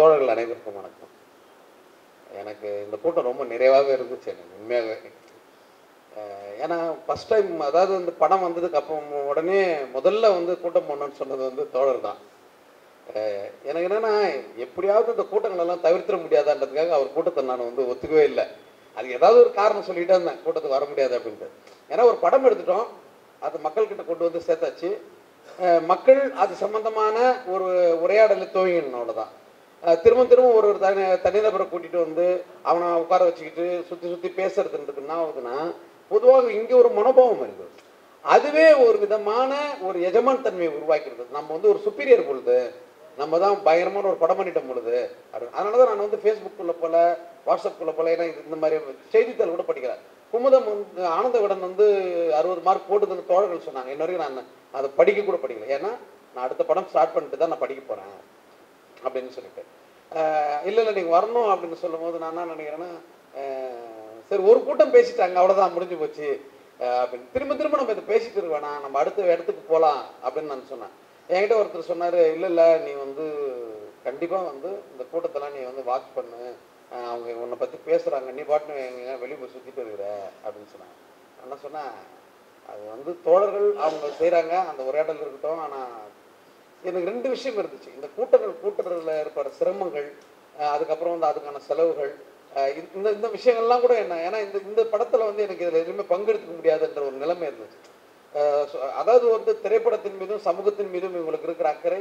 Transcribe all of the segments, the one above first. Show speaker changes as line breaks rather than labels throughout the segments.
தோழர்கள் அனைவருக்கும் வணக்கம். எனக்கு இந்த கூட்டம் ரொம்ப நிறைவாகவே இருந்துச்சு எனக்கு உண்மையாகவே. ஏன்னா ஃபஸ்ட் டைம் அதாவது இந்த படம் வந்ததுக்கு அப்புறம் உடனே முதல்ல வந்து கூட்டம் போடணும்னு சொன்னது வந்து தோழர் தான். எனக்கு என்னென்னா எப்படியாவது இந்த கூட்டங்களெல்லாம் தவிர்த்திட முடியாதான்றதுக்காக அவர் கூட்டத்தை நான் வந்து ஒத்துக்கவே இல்லை. அது ஏதாவது ஒரு காரணம் சொல்லிட்டு இருந்தேன் கூட்டத்துக்கு வர முடியாது அப்படின்ட்டு. ஏன்னா ஒரு படம் எடுத்துட்டோம் அது மக்கள்கிட்ட கொண்டு வந்து சேர்த்தாச்சு. மக்கள் அது சம்பந்தமான ஒரு உரையாடலை துவங்கணும் அவ்வளோதான் திரும்ப திரும்ப ஒரு ஒரு தனி தனிநபரை கூட்டிட்டு வந்து அவனை உட்கார வச்சுக்கிட்டு சுற்றி சுற்றி பேசுறதுன்றது என்ன ஆகுதுன்னா பொதுவாக இங்கே ஒரு மனோபாவம் இருக்குது அதுவே ஒரு விதமான ஒரு எஜமான் தன்மையை உருவாக்கிறது நம்ம வந்து ஒரு சுப்பீரியர் பொழுது நம்ம தான் பயங்கரமான ஒரு படம் பண்ணிட்டோம் பொழுது அப்படி- அதனால தான் நான் வந்து ஃபேஸ்புக்குள்ள போல வாட்ஸ்அப்புக்குள்ளே போல ஏன்னா இது இந்த மாதிரி செய்தித்தாள் கூட படிக்கிறேன் குமுதம் வந்து ஆனந்த விடன் வந்து அறுபது மார்க் போட்டுதுன்னு தோழர்கள் சொன்னாங்க. இன்ன வரைக்கும் நான் அதை படிக்க கூட படிக்கல. ஏன்னா நான் அடுத்த படம் ஸ்டார்ட் பண்ணிட்டு தான் நான் படிக்க போகிறேன் அப்படின்னு சொல்லிட்டு. இல்லை இல்லை நீங்கள் வரணும் அப்படின்னு சொல்லும்போது நான் என்ன நினைக்கிறேன்னா சரி ஒரு கூட்டம் பேசிட்டாங்க அவ்வளோதான் முடிஞ்சு போச்சு. அப்படின்னு. திரும்ப திரும்ப நம்ம இதை பேசிட்டு இருக்க நம்ம அடுத்த இடத்துக்கு போகலாம் அப்படின்னு நான் சொன்னேன். என்கிட்ட ஒருத்தர் சொன்னார் இல்லை இல்லை நீ வந்து கண்டிப்பாக வந்து இந்த கூட்டத்தெல்லாம் நீ வந்து வாட்ச் பண்ணு. அவங்க உன்னை பற்றி பேசுகிறாங்க நீ பாட்டு எங்க வெளியே போய் சுற்றிட்டு இருக்கிற அப்படின்னு சொன்னாங்க. நான் என்ன சொன்னேன் அது வந்து தோழர்கள் அவங்க செய்கிறாங்க அந்த உரையாடல் இருக்கட்டும் ஆனால் எனக்கு ரெண்டு விஷயம் இருந்துச்சு. இந்த கூட்டங்கள் கூட்டுறதுல ஏற்படுற சிரமங்கள் அதுக்கப்புறம் வந்து அதுக்கான செலவுகள் இந்த இந்த விஷயங்கள்லாம் கூட என்ன ஏன்னா இந்த இந்த படத்தில் வந்து எனக்கு இதில் எதுவுமே பங்கெடுத்துக்க முடியாதுன்ற ஒரு நிலைமை இருந்துச்சு. அதாவது வந்து திரைப்படத்தின் மீதும் சமூகத்தின் மீதும் இவங்களுக்கு இருக்கிற அக்கறை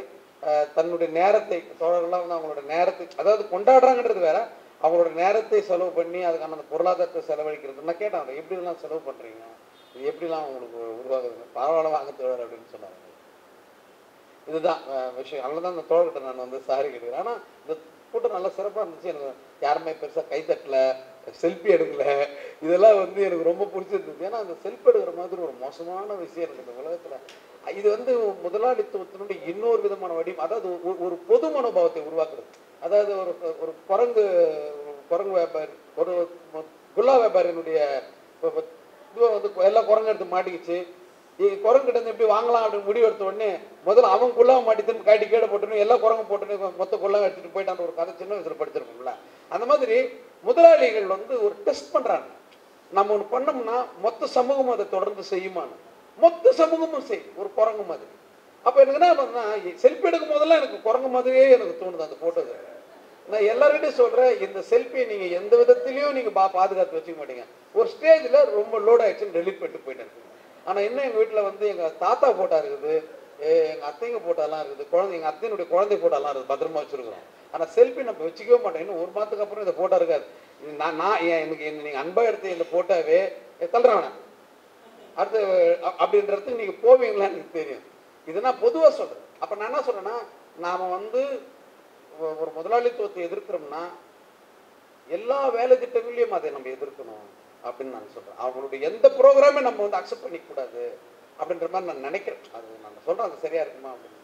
தன்னுடைய நேரத்தை தோழர்கள்லாம் வந்து அவங்களோட நேரத்தை அதாவது கொண்டாடுறாங்கன்றது வேற. அவங்களோட நேரத்தை செலவு பண்ணி அதுக்கான அந்த பொருளாதாரத்தை செலவழிக்கிறது. நான் கேட்டேன் அவரை, எப்படிலாம் செலவு பண்ணுறீங்க இது எப்படிலாம் உங்களுக்கு உருவாகுது? பரவாயில்ல வாங்க தோழர் அப்படின்னு சொன்னாங்க. இதுதான் விஷயம். அதனால தான் அந்த தோழர்கிட்ட நான் வந்து சாரி கேட்டுக்கிறேன். ஆனால் இந்த கூட்டம் நல்லா சிறப்பாக இருந்துச்சு. எனக்கு யாருமே பெருசாக கை செல்ஃபி எடுக்கல. இதெல்லாம் வந்து எனக்கு ரொம்ப பிடிச்சிருந்துச்சு ஏன்னா அந்த செல்ஃபி எடுக்கிற மாதிரி ஒரு மோசமான விஷயம் எனக்கு இந்த உலகத்தில். இது வந்து முதலாளித்துவத்தினுடைய இன்னொரு விதமான வடிவம். அதாவது ஒரு- ஒரு பொது மனோபாவத்தை உருவாக்குறது. அதாவது ஒரு ஒரு குரங்கு குரங்கு வியாபாரி ஒரு குல்லா வியாபாரியினுடைய இதுவை வந்து எல்லா குரங்கு எடுத்து மாட்டிக்கிச்சு. இ- குரங்கிட்ட இருந்து எப்படி வாங்கலாம் அப்படின்னு முடிவு எடுத்த உடனே முதல்ல அவன் குள்ளாவை மாட்டி திரும்ப காட்டி கீழே போட்டுன்னு எல்லா குரங்கும் போட்டுன்னு மொத்த குள்ளாவை எடுத்துட்டு போயிட்டான் ஒரு கதை சின்ன வயசுல படிச்சிருக்கோம்ல அந்த மாதிரி முதலாளிகள் வந்து ஒரு டெஸ்ட் பண்றாங்க. நம்ம ஒன்று பண்ணோம்னா மொத்த சமூகமும் அதை தொடர்ந்து செய்யுமான்னு. மொத்த சமூகமும் செய்யும் ஒரு குரங்கு மாதிரி. அப்போ எனக்கு என்ன பண்ணா செல்ஃபி எடுக்கும் போதெல்லாம் எனக்கு குரங்கு மாதிரியே எனக்கு தோணுது அந்த போட்டோது நான் எல்லாருக்கிட்டையும் சொல்றேன் இந்த செல்ஃபியை நீங்க எந்த விதத்திலையும் நீங்க பா பாதுகாத்து வச்சுக்க மாட்டீங்க. ஒரு ஸ்டேஜ்ல ரொம்ப லோட் ஆயிடுச்சுன்னு டெலிட் பண்ணிட்டு போயிட்டு ஆனால் என்ன எங்கள் வீட்டில் வந்து எங்கள் தாத்தா ஃபோட்டா இருக்குது எங்கள் அத்தைங்க ஃபோட்டோலாம் இருக்குது குழந்தை எங்கள் அத்தையினுடைய குழந்தை ஃபோட்டோலாம் இருக்குது பத்திரமா வச்சுருக்கிறோம். ஆனால் செல்ஃபி நம்ம வச்சுக்கவே மாட்டோம். இன்னும் ஒரு மாதத்துக்கு அப்புறம் இந்த ஃபோட்டோ இருக்காது. நான் நான் ஏன் எனக்கு என்ன நீங்கள் அன்பா எடுத்த இந்த ஃபோட்டோவே தள்ளுறேன் அடுத்து அப்படின்றதுக்கு நீங்கள் போவீங்களான்னு எனக்கு தெரியும். இது நான் பொதுவாக சொல்கிறேன் அப்போ நான் என்ன சொல்கிறேன்னா நாம் வந்து ஒரு முதலாளித்துவத்தை எதிர்க்கிறோம்னா எல்லா வேலை திட்டங்களையும் அதை நம்ம எதிர்க்கணும். அப்படின்னு நான் சொல்கிறேன் அவங்களுடைய எந்த ப்ரோக்ராமே நம்ம வந்து அக்செப்ட் பண்ணிக்கூடாது அப்படின்ற மாதிரி நான் நினைக்கிறேன். அது நான் சொல்கிறேன் அது சரியாக இருக்குமா அப்படின்னு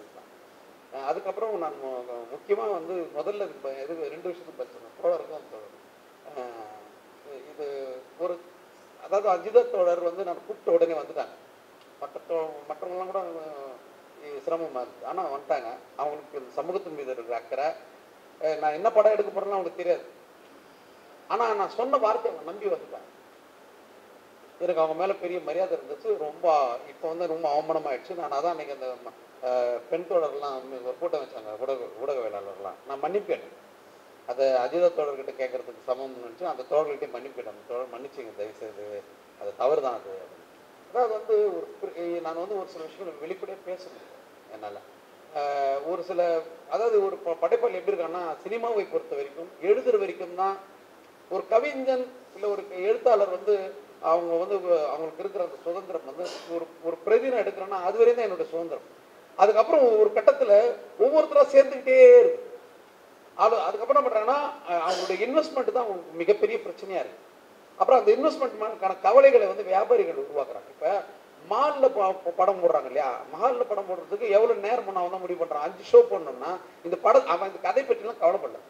தான். அதுக்கப்புறம் நான் முக்கியமாக வந்து முதல்ல இது ரெண்டு விஷயத்துக்கு பேசுகிறேன் தோழருக்கும் தோழர். இது ஒரு அதாவது அஜித தோழர் வந்து நான் கூப்பிட்ட உடனே வந்துட்டாங்க. மற்ற தோ- கூட சிரமமாக இருந்தது ஆனால் வந்துட்டாங்க. அவங்களுக்கு இந்த சமூகத்தின் மீது இருக்கிற அக்கறை. நான் என்ன படம் எடுக்க போகிறேன்னு அவங்களுக்கு தெரியாது. ஆனால் நான் சொன்ன வார்த்தை அவங்க நம்பி வந்து எனக்கு அவங்க மேல பெரிய மரியாதை இருந்துச்சு. ரொம்ப இப்போ வந்து ரொம்ப அவமானமாயிடுச்சு. நான் அதான் அன்னைக்கு அந்த பெண் தொடர்லாம் ஒரு கூட்டம் வச்சாங்க. ஊடக ஊடகவியலாளர்லாம் நான் மன்னிப்பு கேட்டேன் அதை அஜித தோழர்கிட்ட கேட்கறதுக்கு சமம் நினச்சி அந்த தோழர்கிட்டே மன்னிப்பு கேட்டேன் அந்த தோழர் மன்னிச்சிங்க தயவுசெய்து. அது தவறு தான் அது. அதாவது வந்து ஒரு நான் வந்து ஒரு சில விஷயங்கள் வெளிப்படையாக பேச முடியும் என்னால் ஒரு சில அதாவது ஒரு ப- படைப்பாளி எப்படி இருக்கான்னா சினிமாவை பொறுத்த வரைக்கும் எழுதுற வரைக்கும் தான் ஒரு கவிஞன் இல்லை ஒரு எழுத்தாளர் வந்து அவங்க வந்து அவங்களுக்கு இருக்கிற அந்த சுதந்திரம் வந்து ஒரு ஒரு பிரதினை எடுக்கிறேன்னா அது வரையும் தான் என்னுடைய சுதந்திரம். அதுக்கப்புறம் ஒரு கட்டத்தில் ஒவ்வொருத்தராக சேர்ந்துக்கிட்டே இருக்கு. அது அதுக்கப்புறம் என்ன பண்ணுறாங்கன்னா அவங்களுடைய இன்வெஸ்ட்மெண்ட் தான் அவங்களுக்கு மிகப்பெரிய பிரச்சனையாக இருக்கு. அப்புறம் அந்த இன்வெஸ்ட்மெண்ட்க்கான கவலைகளை வந்து வியாபாரிகள் உருவாக்குறாங்க. இப்போ மாலில் படம் போடுறாங்க இல்லையா? மாலில் படம் போடுறதுக்கு எவ்வளோ நேரம் நான் வந்து முடிவு பண்ணுறான் அஞ்சு ஷோ பண்ணோம்னா இந்த படம் அவன் இந்த கதை பற்றிலாம் கவலைப்படல.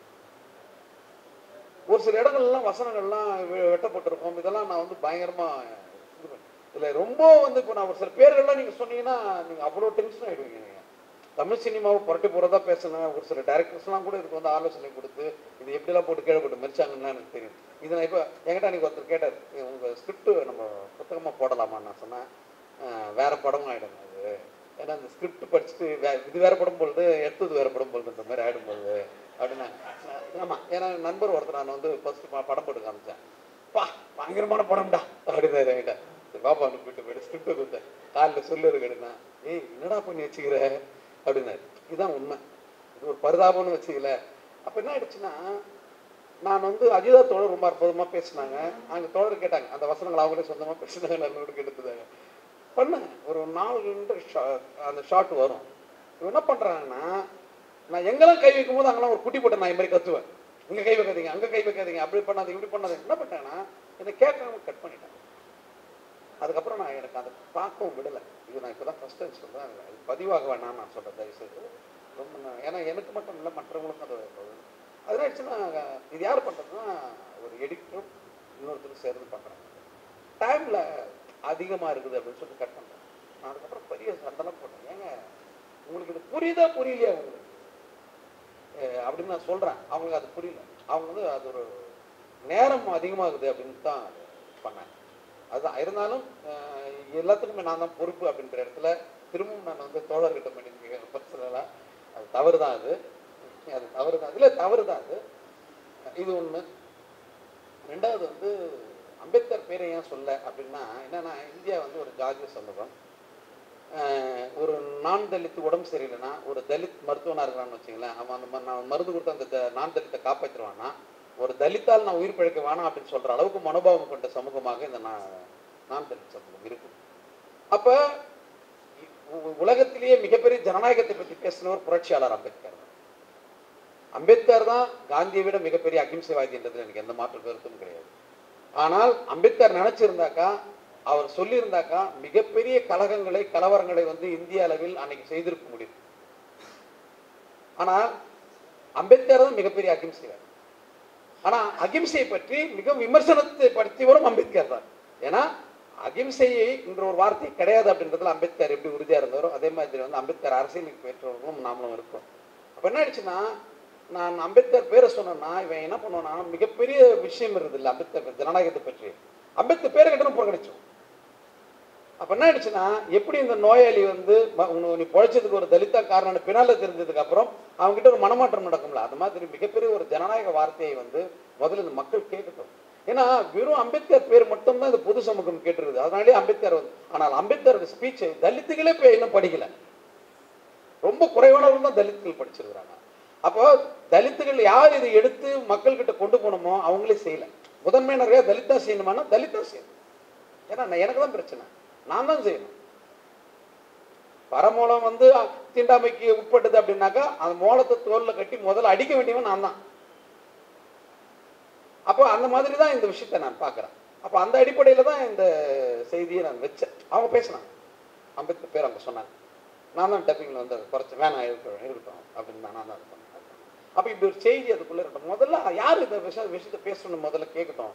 ஒரு சில இடங்கள்லாம் வசனங்கள்லாம் வெ- வெட்டப்பட்டிருக்கும். இதெல்லாம் நான் வந்து பயங்கரமா இது இதுல ரொம்ப வந்து இப்போ நான் ஒரு சில பேர்கள்லாம் நீங்க சொன்னீங்கன்னா நீங்க அவ்வளோ டென்ஷன் ஆயிடுவீங்க தமிழ் சினிமாவை புரட்டி போகிறதா பேசினேன் ஒரு சில டேரக்டர்ஸ்லாம் கூட இதுக்கு வந்து ஆலோசனை கொடுத்து இது எப்படிலாம் போட்டு கீழே போட்டு மெரிச்சாங்கன்னு எனக்கு தெரியும். இது நான் இப்போ என்கிட்ட அன்றைக்கி ஒருத்தர் கேட்டார். உங்கள் ஸ்கிரிப்ட் நம்ம புத்தகமாக போடலாமான்னு நான் சொன்னேன். வேறு வேற ஆகிடும் அது. ஏன்னா அந்த ஸ்கிரிப்ட் படிச்சுட்டு வே இது வேற படம் பொழுது எடுத்தது வேற படம் பொழுது இந்த மாதிரி ஆகிடும் பொழுது அப்படின்னா ஆமாம் ஏன்னா என் நண்பர் ஒருத்தர் நான் வந்து ஃபர்ஸ்ட் படம் போட்டு காமிச்சேன். பா பயங்கரமான படம்டா அப்படின்னாரு என்கிட்ட பாப்பா கூப்பிட்டு போயிட்டு ஸ்கிரிப்ட் கொடுத்தேன். காலில் சொல்லு இருக்குன்னா ஏய் என்னடா பண்ணி வச்சுக்கிற? அப்படின்னாரு. இதுதான் உண்மை. இது ஒரு பரிதாபம்னு வச்சுக்கல. அப்போ என்ன ஆயிடுச்சுன்னா நான் வந்து அஜிதா தோழர் ரொம்ப அற்புதமாக பேசினாங்க. அங்கே தோழர் கேட்டாங்க அந்த வசனங்கள் அவங்களே சொந்தமாக பேசினாங்க நல்லோடு எடுத்துதாங்க பண்ணேன் ஒரு நாலு அந்த ஷாட் வரும். இவன் என்ன பண்ணுறாங்கன்னா நான் எங்கெல்லாம் கை வைக்கும் போது அங்கெல்லாம் ஒரு குட்டி போட்டு நான் இது மாதிரி கத்துவேன். இங்கே கை வைக்காதீங்க அங்கே கை வைக்காதீங்க அப்படி பண்ணாது இப்படி பண்ணாது. என்ன பண்ணிட்டேன்னா என்னை கேட்காம கட் பண்ணிட்டேன். அதுக்கப்புறம் நான் எனக்கு அதை பார்க்கவும் விடலை. இது நான் இப்போ தான் ஃபஸ்ட் டைம் சொல்கிறேன் அது பதிவாக வேணாம் நான் சொல்கிறேன் தயவுசெய்து. ரொம்ப ஏன்னா எனக்கு மட்டும் இல்லை மற்றவங்களுக்கும் அது அதனால அது இது யார் பண்ணுறதுன்னா ஒரு எடிட்டரும் இன்னொருத்தரும் சேர்ந்து பண்ணுறாங்க டைமில் அதிகமாக இருக்குது அப்படின்னு சொல்லிட்டு கட் பண்ணுறேன் நான் அதுக்கப்புறம் பெரிய சண்டெல்லாம் போட்டேன். ஏங்க உங்களுக்கு இது புரியுதா புரியலையா உங்களுக்கு? அப்படின்னு நான் சொல்கிறேன் அவங்களுக்கு அது புரியல. அவங்க வந்து அது ஒரு நேரம் அதிகமாகுது அப்படின்னு தான் பண்ணேன். அதுதான் இருந்தாலும் எல்லாத்துக்குமே நான் தான் பொறுப்பு அப்படின்ற இடத்துல திரும்பவும் நான் வந்து தோழர்கிட்ட பண்ணியிருக்கேன். பர்சனலாக அது தவறு தான் அது. அது தவறு தான் இல்லை தவறு தான் அது. இது ஒன்று ரெண்டாவது வந்து அம்பேத்கர் பேரை ஏன் சொல்ல அப்படின்னா என்னன்னா இந்தியா வந்து ஒரு ஜாதிய சமூகம் ஒரு நான் தலித் உடம்பு சரியில்லைன்னா ஒரு தலித் மருத்துவனாக இருக்கிறான்னு வச்சுங்களேன் அவன் அந்த மாதிரி நான் மருந்து கொடுத்து அந்த நான் தலித்தை காப்பாற்றிடுவான்னா ஒரு தலித்தால் நான் உயிர் பிழைக்க வேணாம் அப்படின்னு சொல்ற அளவுக்கு மனோபாவம் கொண்ட சமூகமாக இந்த நான் நான் தலித் சமூகம் இருக்கும் அப்ப உலகத்திலேயே மிகப்பெரிய ஜனநாயகத்தை பற்றி பேசினவர் புரட்சியாளர் அம்பேத்கர். தான் அம்பேத்கர் தான் காந்தியை விட மிகப்பெரிய அகிம்சைவாதின்றது எனக்கு எந்த மாற்று கருத்தும் கிடையாது. ஆனால் அம்பேத்கர் நினைச்சிருந்தாக்கா அவர் சொல்லியிருந்தாக்கா மிகப்பெரிய கலகங்களை கலவரங்களை வந்து இந்திய அளவில் அன்னைக்கு செய்திருக்க முடியும். ஆனால் அம்பேத்கர் தான் மிகப்பெரிய அகிம்சைவாதி. ஆனா அகிம்சையை பற்றி மிக விமர்சனத்தை படுத்தியவரும் அம்பேத்கர் தான். ஏன்னா அகிம்சையை என்ற ஒரு வார்த்தை கிடையாது அப்படின்றதுல அம்பேத்கர் எப்படி உறுதியாக இருந்தாரோ அதே மாதிரி வந்து அம்பேத்கர் அரசியலுக்கு பெற்றவர்களும் நாமளும் இருக்கோம். அப்போ என்ன ஆயிடுச்சுன்னா நான் அம்பேத்கர் பேரை சொன்னேன்னா இவன் என்ன பண்ணுவானா மிகப்பெரிய விஷயம் இருந்தது இல்லை அம்பேத்கர் ஜனநாயகத்தை பற்றி. அம்பேத்கர் பேரை கிட்ட புறக்கணிச்சோம் அப்ப என்ன ஆயிடுச்சுன்னா எப்படி இந்த நோயாளி வந்து நீ பொழைச்சதுக்கு ஒரு தலித்தா காரணம் பின்னால தெரிஞ்சதுக்கு அப்புறம் அவங்ககிட்ட ஒரு மனமாற்றம் நடக்கும்ல. அது மாதிரி மிகப்பெரிய ஒரு ஜனநாயக வார்த்தையை வந்து முதல்ல இந்த மக்கள் கேட்கட்டும் ஏன்னா வெறும் அம்பேத்கர் பேர் மட்டும்தான் இந்த பொது சமூகம் கேட்டுருது அதனாலே அம்பேத்கர் வந்து ஆனால் அம்பேத்கரோட ஸ்பீச்சை தலித்துகளே இன்னும் படிக்கல. ரொம்ப குறைவானவர்கள் தான் தலித்துகள் படிச்சிருக்கிறாங்க. அப்போ தலித்துகள் யார் இதை எடுத்து மக்கள்கிட்ட கொண்டு போகணுமோ அவங்களே செய்யல. முதன்மை நிறைய தலித்தா செய்யணுமானா தலித்தா செய்யணும். ஏன்னா எனக்கு தான் பிரச்சனை. நான் தான் செய்யணும். பரமூலம் வந்து தீண்டாமைக்கு உட்பட்டது அப்படின்னாக்கா அந்த மூலத்தை தோல்ல கட்டி முதல்ல அடிக்க வேண்டியவன் நான் தான். அப்போ அந்த மாதிரி தான் இந்த விஷயத்தை நான் பார்க்குறேன். அப்போ அந்த அடிப்படையில் தான் இந்த செய்தியை நான் வச்சேன். அவங்க பேசினாங்க. அம்பேத்கர் பேர் அவங்க சொன்னாங்க. நான் தான் டப்பிங்கில் வந்து அதை குறைச்சேன் வேணாம் இருக்கட்டும் இருக்கட்டும் அப்படின்னு நான் தான் அது அப்போ இப்படி ஒரு செய்தி அதுக்குள்ளே இருக்கட்டும். முதல்ல யார் இந்த விஷய விஷயத்தை பேசணும் முதல்ல கேட்கட்டும்.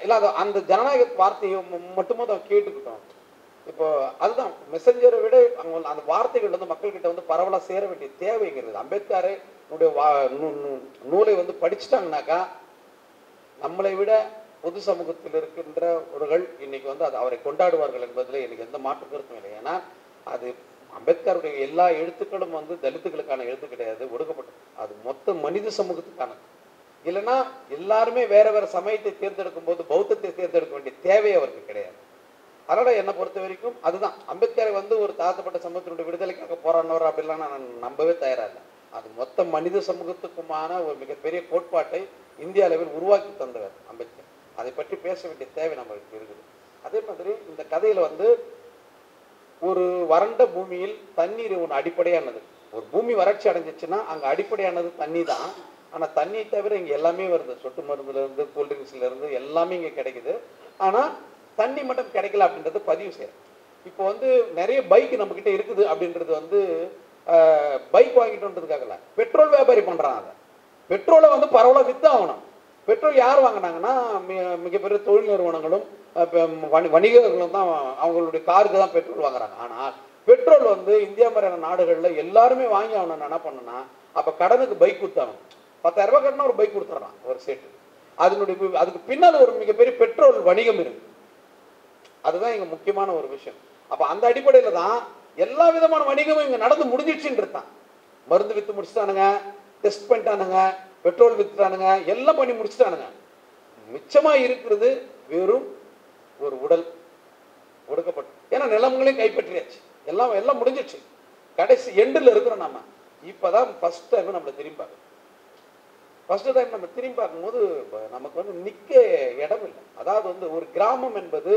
இல்லை அது அந்த ஜனநாயக வார்த்தையை ம- மட்டுமே கேட்டுக்கிட்டோம். இப்போ அதுதான் மெசஞ்சரை விட அவங்க அந்த வார்த்தைகள் வந்து மக்கள்கிட்ட வந்து பரவலாக சேர வேண்டிய தேவைங்கிறது. அம்பேத்கரை உடைய வா நூ- நூலை வந்து படிச்சுட்டாங்கனாக்கா நம்மளை விட பொது சமூகத்தில் இருக்கின்றவர்கள் இன்னைக்கு வந்து அது அவரை கொண்டாடுவார்கள் என்பதில் எனக்கு எந்த மாற்று கருத்தும் இல்லை. ஏன்னா அது அம்பேத்கருடைய எல்லா எழுத்துக்களும் வந்து தலித்துகளுக்கான எழுத்து கிடையாது ஒடுக்கப்பட்ட அது மொத்த மனித சமூகத்துக்கான இல்லைன்னா எல்லாருமே வேற வேற சமயத்தை தேர்ந்தெடுக்கும் போது பௌத்தத்தை தேர்ந்தெடுக்க வேண்டிய தேவை அவருக்கு கிடையாது. அதனால என்னை பொறுத்த வரைக்கும் அதுதான். அம்பேத்கரை வந்து ஒரு தாழ்த்தப்பட்ட சமூகத்தினுடைய விடுதலைக்காக போராடினவர் அப்படிலாம் நான் நம்பவே தயாரா இல்லை. அது மொத்த மனித சமூகத்துக்குமான ஒரு மிகப்பெரிய கோட்பாட்டை இந்திய அளவில் உருவாக்கி தந்தவர் அம்பேத்கர். அதை பற்றி பேச வேண்டிய தேவை நம்மளுக்கு இருக்குது. அதே மாதிரி இந்த கதையில வந்து ஒரு வறண்ட பூமியில் தண்ணீர் ஒன்று அடிப்படையானது. ஒரு பூமி வறட்சி அடைஞ்சிச்சுன்னா அங்கே அடிப்படையானது தண்ணி தான் ஆனால் தண்ணியை தவிர இங்கே எல்லாமே வருது. சொட்டு மருந்துலேருந்து கூல்ட்ரிங்க்ஸ்லேருந்து எல்லாமே இங்கே கிடைக்குது. ஆனால் தண்ணி மட்டும் கிடைக்கல அப்படின்றது பதிவு செய்யறேன் இப்போ வந்து நிறைய பைக் நம்மக்கிட்ட இருக்குது அப்படின்றது வந்து பைக் வாங்கிட்டோன்றதுக்காகல பெட்ரோல் வியாபாரி பண்ணுறான் அதை. பெட்ரோலை வந்து பரவலாக விற்று ஆகணும். பெட்ரோல் யார் வாங்கினாங்கன்னா மிகப்பெரிய தொழில் நிறுவனங்களும் வணி- வணிகர்களும் தான் அவங்களுடைய காருக்கு தான் பெட்ரோல் வாங்குறாங்க. ஆனால் பெட்ரோல் வந்து இந்தியா மாதிரியான நாடுகளில் எல்லாருமே வாங்கி ஆகணும் என்ன பண்ணுனா அப்போ கடனுக்கு பைக் கொடுத்தாங்க பத்தாயிரம் ரூபாய் கட்டினா ஒரு பைக் கொடுத்துட்றான் ஒரு செட்டு அதனுடைய அதுக்கு பின்னால் ஒரு மிகப்பெரிய பெட்ரோல் வணிகம் இருக்கு. அதுதான் இங்கே முக்கியமான ஒரு விஷயம். அப்போ அந்த அடிப்படையில் தான் எல்லா விதமான வணிகமும் இங்கே நடந்து முடிஞ்சிடுச்சுன்றது தான் மருந்து விற்று முடிச்சிட்டானுங்க டெஸ்ட் பண்ணிட்டானுங்க பெட்ரோல் வித்துட்டானுங்க எல்லாம் பண்ணி முடிச்சிட்டானுங்க. மிச்சமா இருக்கிறது வெறும் ஒரு உடல் ஒடுக்கப்பட்டு. ஏன்னா நிலங்களையும் கைப்பற்றியாச்சு. எல்லாம் எல்லாம் முடிஞ்சிடுச்சு. கடைசி எண்டில் இருக்கிறோம் நம்ம இப்பதான் ஃபர்ஸ்ட் டைம் நம்மளை திரும்பி பார்க்கணும் ஃபர்ஸ்ட் டைம் நம்ம திரும்பி பார்க்கும்போது நமக்கு வந்து நிக்க இடம் இல்லை. அதாவது வந்து ஒரு கிராமம் என்பது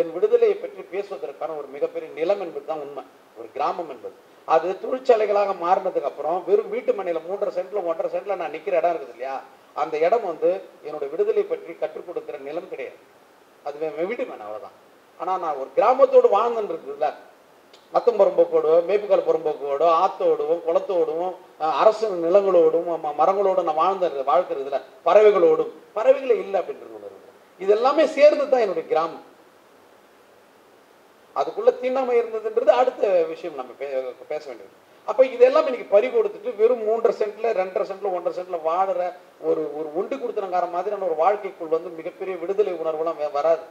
என் விடுதலையை பற்றி பேசுவதற்கான ஒரு மிகப்பெரிய நிலம் என்பது தான் உண்மை. ஒரு கிராமம் என்பது. அது தொழிற்சாலைகளாக மாறினதுக்கு அப்புறம் வெறும் வீட்டு மனையில மூன்றரை சென்ட்ல ஒன்றரை சென்ட்ல நான் நிக்கிற இடம் இருக்குது இல்லையா? அந்த இடம் வந்து என்னோட விடுதலை பற்றி கற்றுக் கொடுக்கிற நிலம் கிடையாது. அது என் வீட்டு மனை அவ்வளவுதான். ஆனா நான் ஒரு கிராமத்தோடு வாழ்ந்துன்னு இருக்குதுல்ல. மத்தம் புறம்போக்கோடும் மேப்புக்கால் புறம்போக்கோடும் ஆத்தோடுவோம் குளத்தோடும் அரசு நிலங்களோடும் மரங்களோடும் நான் வாழ்ந்த வாழ்க்கிறதுல பறவைகளோடும் பறவைகளே இல்லை அப்படின்றது ஒண்ணு இருக்கு. இது எல்லாமே சேர்ந்து தான் என்னுடைய கிராமம். அதுக்குள்ள தீண்டாமை இருந்ததுன்றது அடுத்த விஷயம் நம்ம பே- பேச வேண்டியது. அப்ப இதெல்லாம் இன்னைக்கு பறி கொடுத்துட்டு வெறும் மூன்றரை சென்ட்ல ரெண்டரை சென்ட்ல ஒன்றரை சென்ட்ல வாடுற ஒரு ஒரு ஒண்டு கொடுத்தனங்கார மாதிரியான ஒரு வாழ்க்கைக்குள் வந்து மிகப்பெரிய விடுதலை உணர்வுலாம் வே- வராது.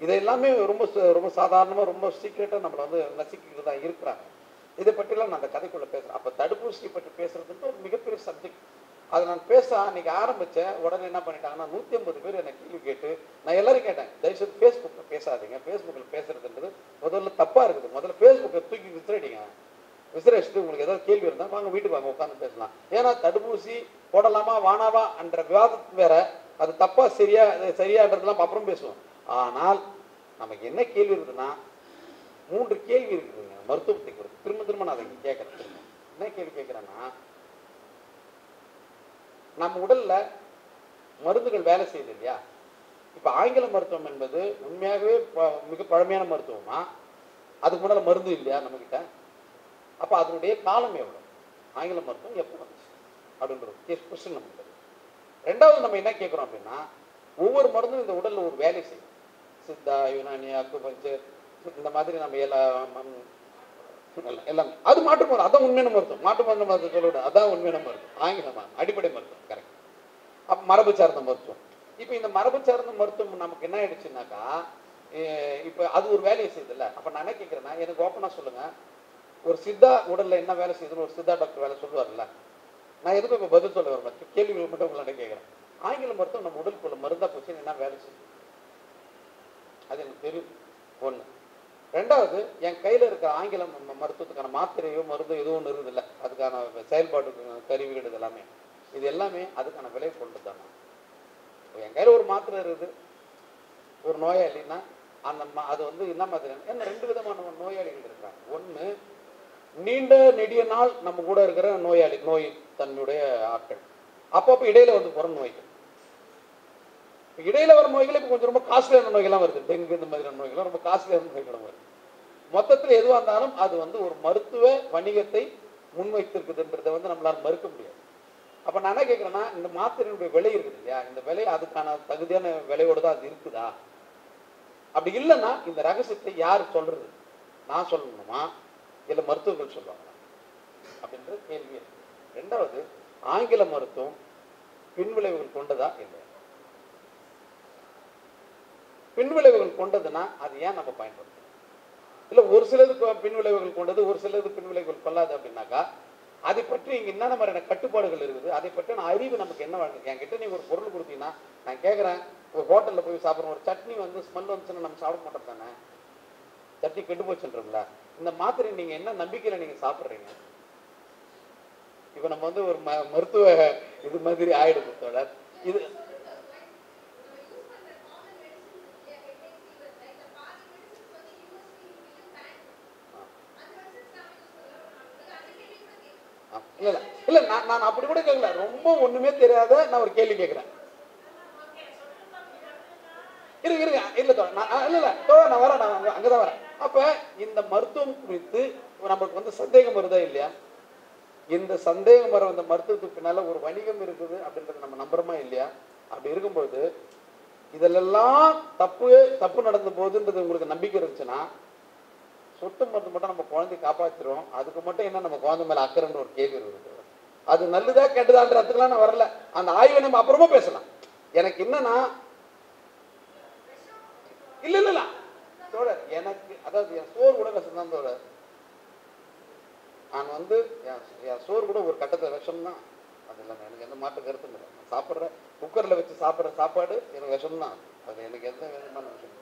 இதை எல்லாமே ரொம்ப ரொம்ப சாதாரணமா ரொம்ப சீக்கிரட்டா நம்மளை வந்து நசிக்கிட்டு தான் இருக்கிறாங்க. இதை பற்றிலாம் நான் அந்த கதைக்குள்ள பேசுறேன். அப்ப தடுப்பூசி பற்றி பேசுறதுன்ற ஒரு மிகப்பெரிய சப்ஜெக்ட் அதை நான் பேச அன்னைக்கு ஆரம்பிச்சேன். உடனே என்ன பண்ணிட்டாங்கன்னா நூத்தி ஐம்பது பேர் எனக்கு கேள்வி கேட்டு நான் எல்லாரும் கேட்டேன் தயவுசெய்து ஃபேஸ்புக்கில் பேசாதீங்க ஃபேஸ்புக்கில் பேசுறதுன்றது முதல்ல தப்பா இருக்குது முதல்ல ஃபேஸ்புக்கை தூக்கி விசிறடிங்க விசிறடிச்சுட்டு உங்களுக்கு ஏதாவது கேள்வி இருந்தா வாங்க வீட்டுக்கு வாங்க உட்காந்து பேசலாம். ஏன்னா தடுப்பூசி போடலாமா வானாவா என்ற விவாதத்துக்கு வேற அது தப்பா சரியா சரியான்றதுலாம் அப்புறம் பேசுவோம். ஆனால் நமக்கு என்ன கேள்வி இருக்குன்னா மூன்று கேள்வி இருக்குதுங்க மருத்துவத்தை குறித்து திரும்ப திரும்ப நான் அதை கேட்கறேன் என்ன கேள்வி கேட்கிறேன்னா நம்ம உடல்ல மருந்துகள் வேலை செய்யுது இல்லையா? இப்ப ஆங்கில மருத்துவம் என்பது உண்மையாகவே மிக பழமையான மருத்துவமா? அதுக்கு முன்னால மருந்து இல்லையா நம்ம கிட்ட? அப்ப அதனுடைய காலம் எவ்வளவு? ஆங்கில மருத்துவம் எப்போ வந்துச்சு? அப்படின்ற ஒரு கொஸ்டின் நமக்கு ரெண்டாவது நம்ம என்ன கேட்குறோம் அப்படின்னா ஒவ்வொரு மருந்தும் இந்த உடலில் ஒரு வேலை செய்யும். சித்தா யுனானி அக்குபஞ்சர் இந்த மாதிரி நம்ம எல்லாம் எல்லாம் எல்லாமே. அது மாட்டு மருந்து அதான் உண்மையான மருத்துவம். மாட்டு மருந்து மருத்துவம் சொல்ல அதான் உண்மையான மருத்துவம். ஆங்கிலம் அடிப்படை மருத்துவம் கரெக்ட் அப்போ மரபு சார்ந்த மருத்துவம். இப்போ இந்த மரபு சார்ந்த மருத்துவம் நமக்கு என்ன ஆயிடுச்சுனாக்கா இப்போ அது ஒரு வேலையை செய்யுதுல்ல. அப்போ நான் என்ன கேட்குறேன்னா எனக்கு ஓப்பனாக சொல்லுங்கள் ஒரு சித்தா உடல்ல என்ன வேலை செய்யுதுன்னு ஒரு சித்தா டாக்டர் வேலை சொல்லுவார்ல. நான் எதுக்கும் இப்ப பதில் சொல்ல வரேன் கேள்விகள் மட்டும் உங்கள்ட்ட கேட்கிறேன். ஆங்கில மருத்துவம் நம்ம உடலுக்குள்ள மருந்தா போச்சு என்ன வேலை செய்யும்? அது எனக்கு தெரியும். ஒண்ணு. ரெண்டாவது என் கையில இருக்கிற ஆங்கில மருத்துவத்துக்கான மாத்திரையோ மருந்தோ எதுவும் ஒன்று இருதில்லை அதுக்கான செயல்பாடு கருவிகள் இது எல்லாமே. இது எல்லாமே அதுக்கான விலை கொண்டு தானே என் கையில ஒரு மாத்திரை இருக்குது. ஒரு நோயாளின்னா அந்த அது வந்து என்ன மாதிரி ஏன்னா ரெண்டு விதமான நோயாளிகள் இருக்கிறாங்க. ஒன்று நீண்ட நெடிய நாள் நம்ம கூட இருக்கிற நோயாளி நோய் தன்னுடைய ஆட்கள். அப்பப்போ இடையில வந்து போற நோய்கள். இடையில வர நோய்கள் இப்போ கொஞ்சம் ரொம்ப காஸ்ட்லியான நோய்கள்லாம் வருது. டெங்கு இந்த மாதிரியான நோய்கள்லாம் ரொம்ப காஸ்ட்லியான நோய்களும் வருது. மொத்தத்தில் எதுவாக இருந்தாலும் அது வந்து ஒரு மருத்துவ வணிகத்தை முன்வைத்திருக்குதுன்றதை வந்து நம்மளால மறுக்க முடியாது. அப்ப நான் என்ன கேட்கிறேன்னா இந்த மாத்திரையினுடைய விலை இருக்குது இல்லையா? இந்த விலை அதுக்கான தகுதியான விலையோடு தான் அது இருக்குதா? அப்படி இல்லைன்னா இந்த ரகசியத்தை யார் சொல்றது? நான் சொல்லணுமா? இல்லை மருத்துவர்கள் சொல்லுவாங்களா அப்படின்ற கேள்வி. ரெண்டாவது ஆங்கில மருத்துவம் பின்விளைவுகள் கொண்டதா இல்லையா பின்விளைவுகள் கொண்டதுன்னா அது ஏன் நம்ம பயன்படுத்தணும் இல்ல ஒரு சிலது பின்விளைவுகள் கொண்டது ஒரு சிலது பின்விளைவுகள் கொள்ளாது அப்படின்னாக்கா அதை பற்றி இங்க என்னென்ன மாதிரியான கட்டுப்பாடுகள் இருக்குது? அதை பற்றின அறிவு நமக்கு என்ன வழங்குது? என்கிட்ட நீ ஒரு பொருள் கொடுத்தீங்கன்னா நான் கேட்குறேன் ஒரு ஹோட்டல்ல போய் சாப்பிட்றோம் ஒரு சட்னி வந்து ஸ்மெல் வந்துச்சுன்னா நம்ம சாப்பிட மாட்டோம் தானே? சட்னி கெட்டு போச்சுன்றோம்ல. இந்த மாத்திரை நீங்க என்ன நம்பிக்கையில நீங்க சாப்பிடுறீங்க? இப்ப நம்ம வந்து ஒரு ம- மருத்துவ இது மாதிரி ஆயிடுது தோழர். இது இல்ல இல்ல. நான் நான் அப்படி கூட கேட்கல ரொம்ப ஒண்ணுமே தெரியாத நான் ஒரு கேள்வி கேட்கிறேன் இருங்க இருங்க. இல்ல தோழர். நான் இல்ல இல்ல. தோழ நான் வரேன் நான் அங்க- அங்கதான் வரேன். அப்ப இந்த மருத்துவம் குறித்து நமக்கு வந்து சந்தேகம் வருதா இல்லையா? இந்த சந்தேகம் வர அந்த மருத்துவத்துக்கு பின்னால ஒரு வணிகம் இருக்குது அப்படின்றத நம்ம நம்புறோமா இல்லையா? அப்படி இருக்கும்போது இதெல்லாம் தப்பு தப்பு நடந்த போதுன்றது உங்களுக்கு நம்பிக்கை இருந்துச்சுன்னா சொட்டு மருந்து மட்டும் நம்ம குழந்தைய காப்பாத்திரும் அதுக்கு மட்டும் என்ன நம்ம குழந்தை மேல அக்கறைன்ற ஒரு கேள்வி இருக்குது அது நல்லதா கெட்டதான்றதுக்கெல்லாம் நான் வரல. அந்த ஆய்வை நம்ம அப்புறமா பேசலாம். எனக்கு என்னன்னா இல்ல இல்ல. தோழர் எனக்கு அதாவது என் சோறு கூட விஷம் தான் தோழர் நான் வந்து என் என் சோறு கூட ஒரு கட்டத்தில் விஷம் தான் அது இல்லை எனக்கு எந்த மாற்று கருத்தும் இல்லை. நான் சாப்பிட்ற குக்கரில் வச்சு சாப்பிட்ற சாப்பாடு எனக்கு விஷம் தான் அது எனக்கு எந்த விதமான விஷயம் இல்லை.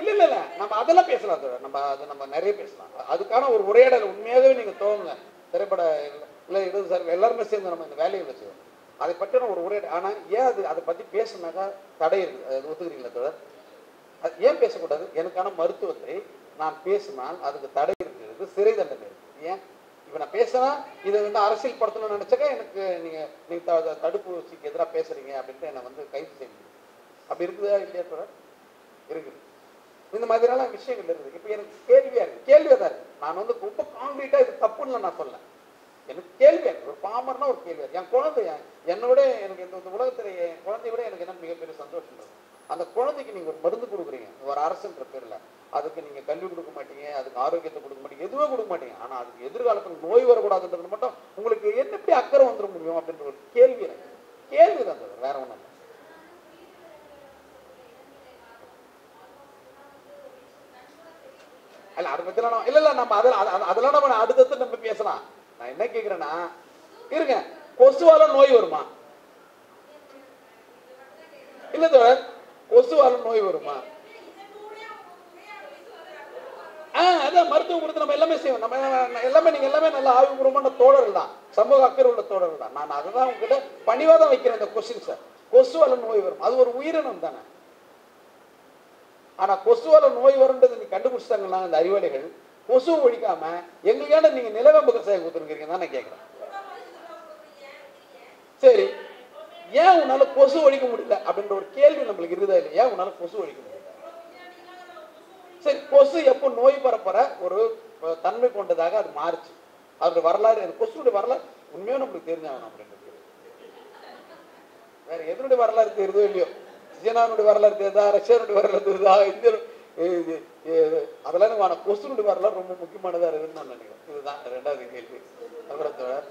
இல்லை இல்லை. நம்ம அதெல்லாம் பேசலாம் தோழர் நம்ம அது நம்ம நிறைய பேசலாம். அதுக்கான ஒரு உரையாடல் உண்மையாகவே நீங்க தோணுங்க திரைப்பட இல்லை இது சார் எல்லாருமே சேர்ந்து நம்ம இந்த வேலையை வச்சுக்கோம் அதை பற்றின ஒரு உரை ஆனால் ஏன் அது அதை பற்றி பேசுனாக்கா தடை இருக்குது அது ஒத்துக்கிறீங்களா தோழர்? அது ஏன் பேசக்கூடாது? எனக்கான மருத்துவத்தை நான் பேசினால் அதுக்கு தடை இருக்கிறது சிறை தண்டனை இருக்குது. ஏன்? இப்போ நான் பேசினா இதை வந்து அரசியல் படுத்தணும்னு நினச்சாக்கா எனக்கு நீங்கள் நீங்கள் த- தடுப்பூசிக்கு எதிராக பேசுகிறீங்க அப்படின்ட்டு என்னை வந்து கைது செய்யுங்க அப்படி இருக்குதா இல்லையா தோழர்? இருக்குது. இந்த மாதிரியான விஷயங்கள் இருக்குது. இப்போ எனக்கு கேள்வியாக இருக்குது கேள்வியாக தான் இருக்குது நான் வந்து ரொம்ப காங்கிரீட்டாக இது தப்புன்னு நான் சொல்லேன் எனக்கு கேள்வி ஒரு பாமர்னா ஒரு கேள்வி. என் குழந்தை என்னோட எனக்கு இந்த உலகத்திலேயே என் குழந்தைய விட எனக்கு என்ன மிகப்பெரிய சந்தோஷம் இருக்கு அந்த குழந்தைக்கு நீங்க ஒரு மருந்து கொடுக்குறீங்க. ஒரு அரசுன்ற பேர்ல. அதுக்கு நீங்க கல்வி கொடுக்க மாட்டீங்க அதுக்கு ஆரோக்கியத்தை கொடுக்க மாட்டீங்க எதுவுமே கொடுக்க மாட்டீங்க. ஆனா அதுக்கு எதிர்காலத்தில் நோய் வரக்கூடாதுன்றது மட்டும் உங்களுக்கு என்ன எப்படி அக்கறை வந்துட முடியும் அப்படின்ற ஒரு கேள்வி எனக்கு. கேள்வி தான் வேற ஒண்ணு இல்ல. அதை பத்திலாம் இல்ல இல்ல நம்ம அதெல்லாம் அத- அதெல்லாம் நம்ம அடுத்தடுத்து நம்ம பேசலாம். நான் என்ன கேக்குறேன்னா இருங்க கொசுவால நோய் வருமா? இல்ல தோழர் கொசுவால நோய் வருமா? அதான் மருத்துவம் கொடுத்து நம்ம எல்லாமே செய்வோம். நம்ம எல்லாமே நீங்க எல்லாமே நல்ல ஆய்வுபூர்வமான தோழர்கள் தான். சமூக அக்கறை உள்ள தோழர்கள் தான். நான் அதை தான் உங்ககிட்ட பணிவாக தான் வைக்கிறேன் இந்த கொஸ்டின் சார் கொசுவால நோய் வரும்? அது ஒரு உயிரினம் தானே. ஆனா கொசுவால நோய் வரும்ன்றது நீ கண்டுபிடிச்சிட்டாங்கன்னா இந்த அறிவாளிகள் கொசு ஒழிக்காம எங்களுக்கான நீங்க நிலவேம்பு கசாயம் கொடுத்துருக்கீங்க தான் நான் கேட்கிறேன் சரி ஏன் உன்னால கொசு ஒழிக்க முடியல அப்படின்ற ஒரு கேள்வி நம்மளுக்கு இருக்குதா இல்லை ஏன் உன்னால கொசு ஒழிக்க முடியல? சரி கொசு எப்போ நோய் பரப்புற ஒரு தன்மை கொண்டதாக அது மாறுச்சு. அதோட வரலாறு அந்த கொசுடைய வரலாறு உண்மையாக நம்மளுக்கு தெரிஞ்சாகணும் அப்படின்றது. வேற எதனுடைய வரலாறு தெரியுதோ இல்லையோ? சீனானுடைய வரலாறு தெரியுதா? ரஷ்யானுடைய வரலாறு தெரியுதா? இந்தியனுடைய அதெல்லாம் நம்ம வேணாம் வரலாம். ரொம்ப முக்கியமானதா இருக்குன்னு நான் நினைக்கிறேன். இதுதான் ரெண்டாவது கேள்வி. அப்புறம் தொடர்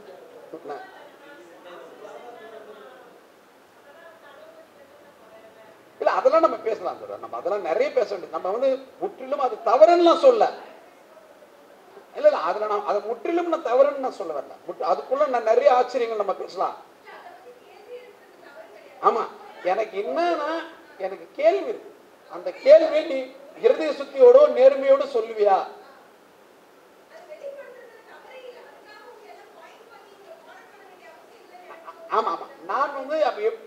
இல்ல அதெல்லாம் நம்ம பேசலாம் தோழர். நம்ம அதெல்லாம் நிறைய பேச வேண்டியது. நம்ம வந்து முற்றிலும் அது தவறுன்னு சொல்ல. இல்ல இல்ல அதுல நான் அதை முற்றிலும் நான் தவறுன்னு நான் சொல்ல வரல. முற்று- அதுக்குள்ள நான் நிறைய ஆச்சரியங்கள் நம்ம பேசலாம். ஆமா. எனக்கு என்னன்னா எனக்கு கேள்வி இருக்கு. அந்த கேள்வி நீ இருதய சுத்தியோட நேர்மையோட சொல்லுவியா? ஆமா ஆமா. நான் வந்து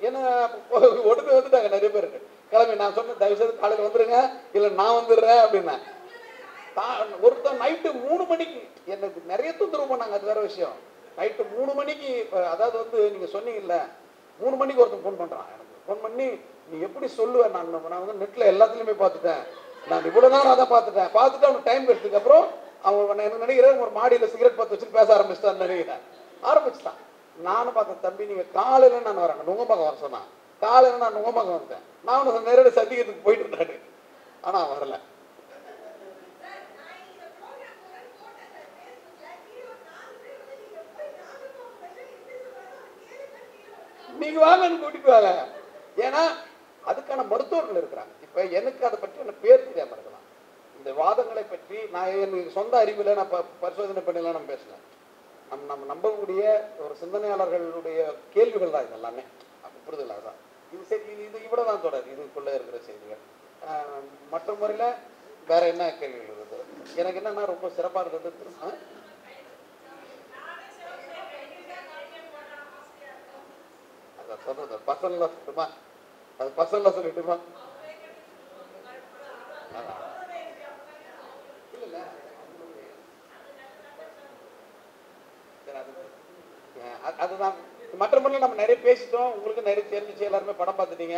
என்ன ஒடுக்க வந்துட்டாங்க நிறைய பேருக்கு. கிளம்பி நான் சொன்னேன் தயவு செய்து காலையில் வந்துருங்க. இல்ல நான் வந்துடுறேன் அப்படின்னா. ஒருத்தன் நைட்டு மூணு மணிக்கு எனக்கு நிறைய தொந்தரவு பண்ணாங்க அது வேற விஷயம். நைட்டு மூணு மணிக்கு அதாவது வந்து நீங்க சொன்னீங்கல்ல மூணு மணிக்கு ஒருத்தன் ஃபோன் பண்றான். எனக்கு ஃபோன் பண்ணி நீ எப்படி சொல்லுவ? நான் நான் வந்து நெட்ல எல்லாத்துலயுமே பார்த்துட்டேன். நான் இவ்வளவு நேரம் அதான் பார்த்துட்டேன். பார்த்துட்டு அவனுக்கு டைம் எடுத்ததுக்கு அப்புறம் அவன் நான் என்ன நினைக்கிறேன் ஒரு மாடியில் சிகரெட் பத்து வச்சுட்டு பேச ஆரம்பிச்சிட்டான்னு நினைக்கிறேன் ஆரம்பிச்சிட்டான். நானும் பார்த்தேன் தம்பி நீங்க காலையில நான் வரேன். நுங்கம்பாக்கம் வர சொன்னான். காலையில நான் நுங்கம்பாக்கம் வந்தேன் நான் அவனை நேரடி சந்திக்கிறதுக்கு போயிட்டு இருந்தாரு ஆனா வரல. நீங்க வாங்கன்னு கூட்டிட்டு வாங்க ஏன்னா அதுக்கான மருத்துவர்கள் இருக்கிறாங்க இப்ப எனக்கு அதை பற்றி எனக்கு பேர் தெரியாம இருக்கலாம். இந்த வாதங்களை பற்றி நான் எனக்கு சொந்த அறிவில் நான் ப- பரிசோதனை பண்ணிலாம் நம்ம பேசல. நம் நம்ம நம்பக்கூடிய ஒரு சிந்தனையாளர்களுடைய கேள்விகள் தான் இது எல்லாமே அப்படி புரிதல் அதுதான் இது சரி இது இது இவ்வளோ தான் தொடர். இதுக்குள்ளே இருக்கிற செய்திகள். மற்ற முறையில் வேற என்ன கேள்விகள் இருக்குது? எனக்கு என்னன்னா ரொம்ப சிறப்பாக இருந்தது அதான் சொல்றது. பசங்களா சொல்லட்டுமா? அது பசங்களா சொல்லட்டுமா அதான். இல்ல, இல்ல. சரி, அது- அஹ் அது- அதுதான். மற்ற முறையில் நம்ம நிறைய பேசிட்டோம். உங்களுக்கு நிறைய தெரிஞ்சிச்சு. எல்லாருமே படம் பார்த்துட்டீங்க.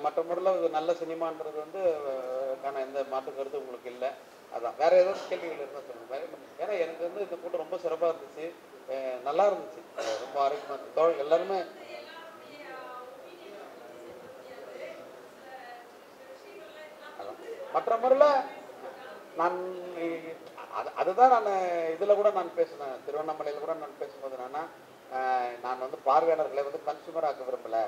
மற்ற முறையில் நல்ல சினிமான்றது வந்து அஹ், கான எந்த மாற்று கருத்து உங்களுக்கு இல்லை. அதான். வேற ஏதாவது கேள்விகள் இருந்தால் சொல்லுங்க. ஏன்னா எனக்கு வந்து இந்த கூட்டம் ரொம்ப சிறப்பாக இருந்துச்சு. நல்லா இருந்துச்சு. ரொம்ப ஆரோக்கியமாக இருந்துச்சு. எல்லாருமே
மற்ற முறையில் நான் அது அதுதான் நான் இதில் கூட நான் பேசினேன். திருவண்ணாமலையில் கூட நான் பேசும்போது என்னன்னா நான் வந்து பார்வையாளர்களை வந்து கன்சூமர் ஆக்க விரும்பலை.